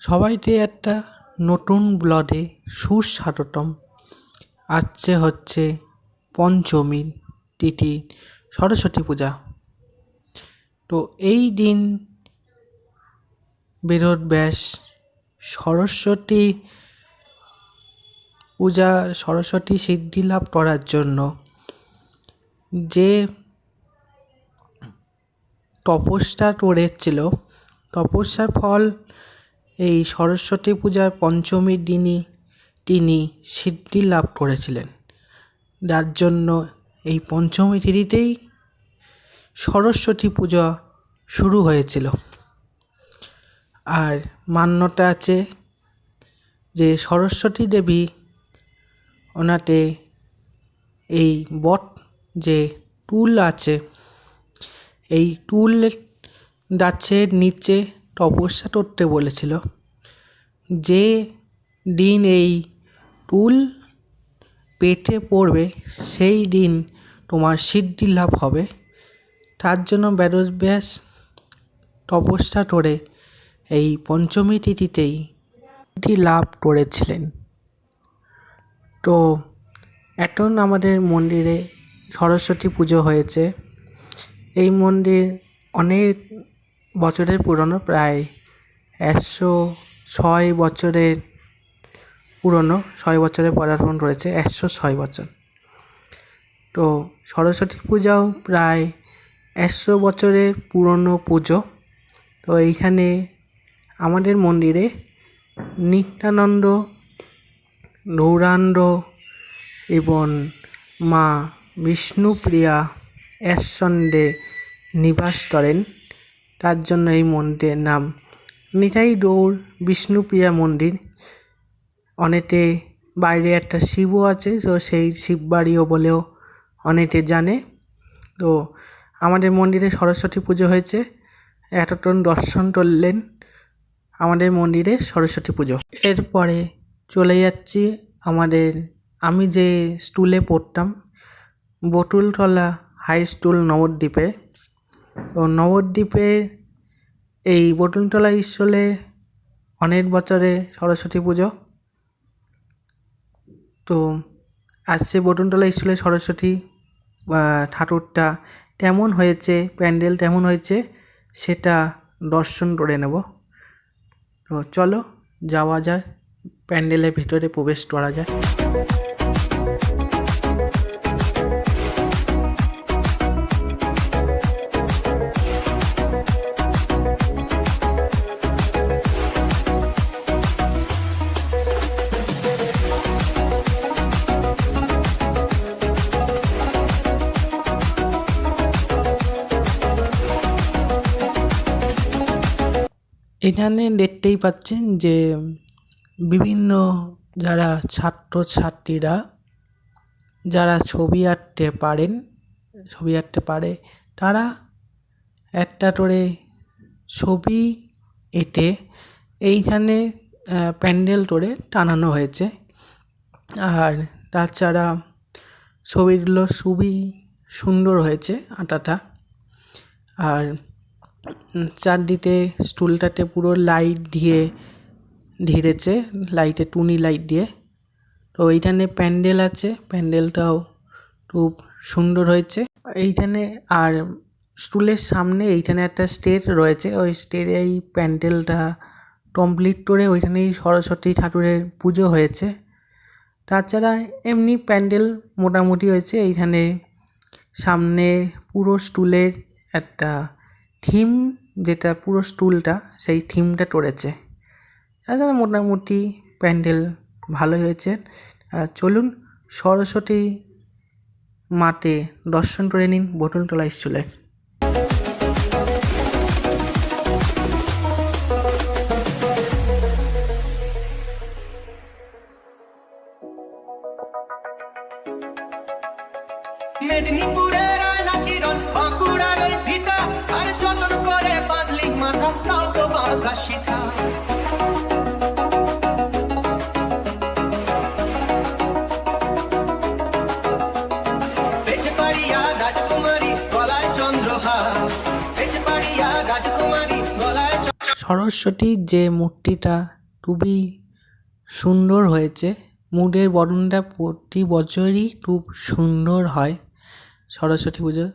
সবাইকে একটা নতুন ব্লগে সুস্বাগতম আসছে হচ্ছে পঞ্চমী তিথি, সরস্বতী পূজা। তো এই দিন বেরোদ ব্যাস, সরস্বতী পূজা, সরস্বতী সিদ্ধি লাভ করার জন্য যে তপস্যা করেছিল, তপস্যার ফল এই সরস্বতী পূজার পঞ্চমীর দিনই তিনি সিদ্ধি লাভ করেছিলেন। যার জন্য এই পঞ্চমী তিথিতেই সরস্বতী পূজা শুরু হয়েছিল। আর মান্যতা আছে যে সরস্বতী দেবী ওনাতে এই বট যে টুল আছে, এই টুল গাছের নিচে তপস্যা করতে বলেছিল। যে দিন এই টুল পেটে পড়বে, সেই দিন তোমার সিদ্ধি লাভ হবে। তার জন্য বেদব্যাস তপস্যা করে এই পঞ্চমী তিথিতেই লাভ করেছিলেন। তো এখন আমাদের মন্দিরে সরস্বতী পুজো হয়েছে। এই মন্দির অনেক বছরের পুরনো, প্রায় একশো ছয় বছরের পুরনো, ছয় বছরের পদার্পণ করেছে, একশো ছয় বছর। তো সরস্বতী পূজাও প্রায় একশো বছরের পুরনো পুজো। তো এইখানে আমাদের মন্দিরে নিত্যানন্দ, গৌরাঙ্গ এবং মা বিষ্ণুপ্রিয়া একসঙ্গে নিবাস করেন। তার জন্য এই মন্দিরের নাম নিতাই বিষ্ণুপ্রিয়া মন্দির। অনেকে বাইরে একটা শিবও আছে, তো সেই শিব বাড়িও বলেও অনেকে জানে। তো আমাদের মন্দিরে সরস্বতী পুজো হয়েছে। এতক্ষণ দর্শন করলেন আমাদের মন্দিরে সরস্বতী পুজো। এরপরে চলে যাচ্ছি আমাদের, আমি যে স্কুলে পড়তাম, বটুলতলা হাই স্কুল নবদ্বীপে। তো নবদ্বীপে এই বটুলতলা স্কুলে অনেক বছরে সরস্বতী পুজো। তো আসছে বটুলতলা স্কুলে সরস্বতী ঠাকুরটা কেমন হয়েছে, প্যান্ডেল কেমন হয়েছে, সেটা দর্শন করে নেব। তো চলো যাওয়া যায় প্যান্ডেলের ভিতরে প্রবেশ করা যায় এখানে দেখতেই পাচ্ছেন যে বিভিন্ন যারা ছাত্রছাত্রীরা যারা ছবি আঁকতে পারেন, ছবি আঁকতে পারে, তারা একটা করে ছবি এঁটে এইখানে প্যান্ডেল করে টানানো হয়েছে। আর তাছাড়া ছবিগুলো খুবই সুন্দর হয়েছে আঁকাটা আর চারদিকে স্টুলটাতে পুরো লাইট দিয়ে ঘিরেছে, লাইটে টুনি লাইট দিয়ে। তো এইখানে প্যান্ডেল আছে, প্যান্ডেলটাও খুব সুন্দর হয়েছে। এইখানে আর স্টুলের সামনে এইখানে একটা স্টেজ রয়েছে, ওই স্টেজে এই প্যান্ডেলটা কমপ্লিট করে ওইখানেই সরস্বতী ঠাকুরের পুজো হয়েছে। তাছাড়া এমনি প্যান্ডেল মোটামুটি হয়েছে, এইখানে সামনে পুরো স্টুলের একটা থিম যেটা পুরো স্টুলটা, সেই থিমটা টরেছে। তাছাড়া মোটামুটি প্যান্ডেল ভালোই হয়েছে। আর চলুন সরস্বতী মাতে দর্শন করে নিন বটুলতলা স্কুলে। সরস্বতীর যে মূর্তিটা খুবই সুন্দর হয়েছে। মুডের বরণটা প্রতি বছরই খুব সুন্দর হয় সরস্বতী পুজো।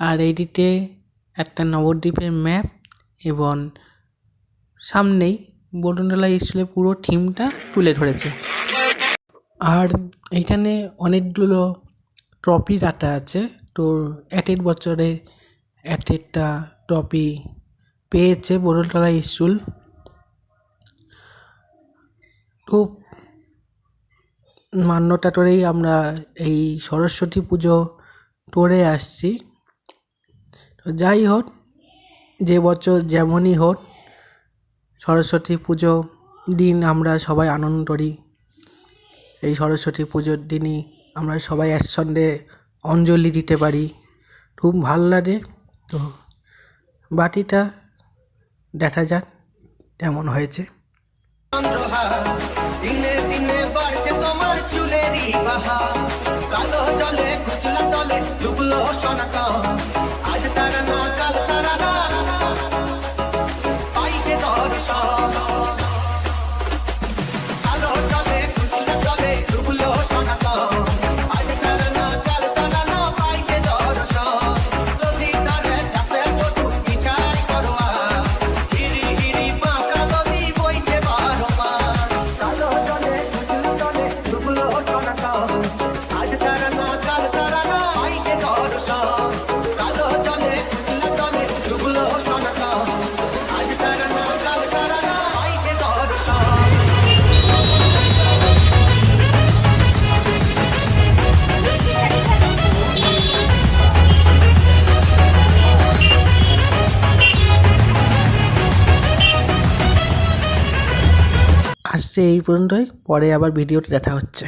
আর এইটিতে একটা নবদ্বীপের ম্যাপ এবং সামনেই বটনতলা স্কুলের পুরো থিমটা তুলে ধরেছে। আর এইখানে অনেকগুলো ট্রফি রাখা আছে। তো এক এক বছরে এক একটা ট্রফি পেয়েছে বটনতলা স্কুল। খুব মান্যতা করেই আমরা এই সরস্বতী পুজো করে আসছি। যাই হোক, যে বছর যেমনই হোক, সরস্বতী পুজো দিন আমরা সবাই আনন্দ করি। এই সরস্বতী পুজোর দিনই আমরা সবাই একসঙ্গে অঞ্জলি দিতে পারি। খুব ভালো লাগে। তো বাকিটা দেখা যাক কেমন হয়েছে। কালো জলে তলে ডুবলো সোনাক আসছে এই পর্যন্তই। পরে আবার ভিডিওটি দেখা হচ্ছে।